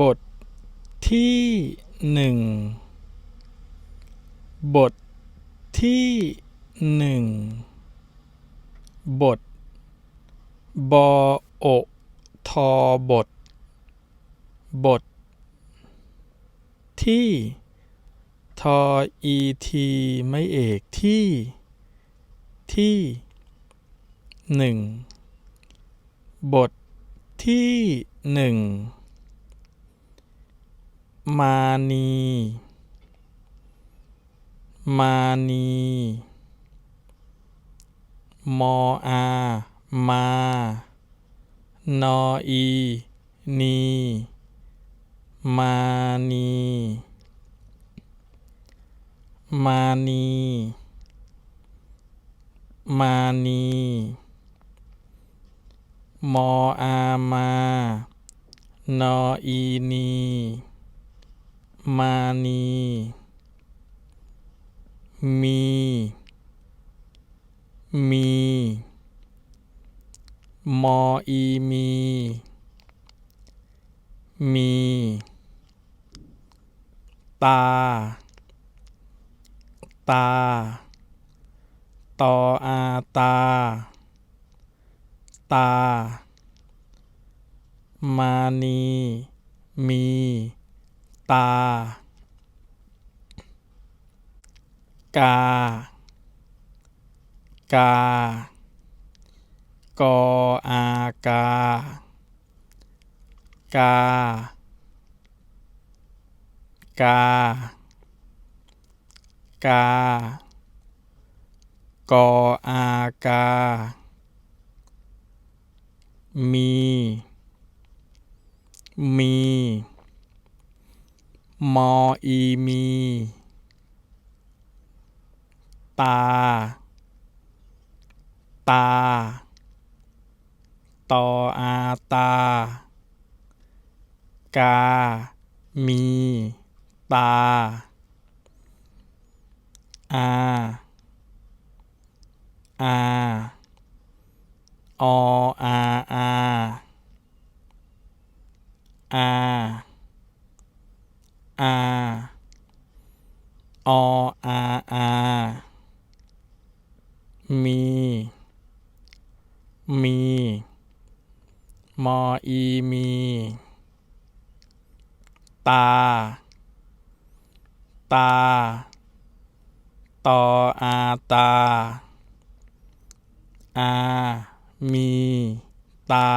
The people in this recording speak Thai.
บทที่หนึ่งบทที่หนึ่งบท บอโอทอบท บท ที่ ทออีทีไม่เอกที่ ที่หนึ่งบทที่หนึ่ง มานี มานี มออา มา นออี นี มานี มานี มานี มออา มานออีนี มานี มี มี มออีมี มี ตา ตา ตออาตา ตา มานี มี ตา กา กา กออากา กา กา กา กออากา มี มี มออีมี ตา ตา ตออาตา กา มี ตา อา อา ออาอาอา อาออาอามี มี มออีมี ตา ตา ตออาตา อา มี ตา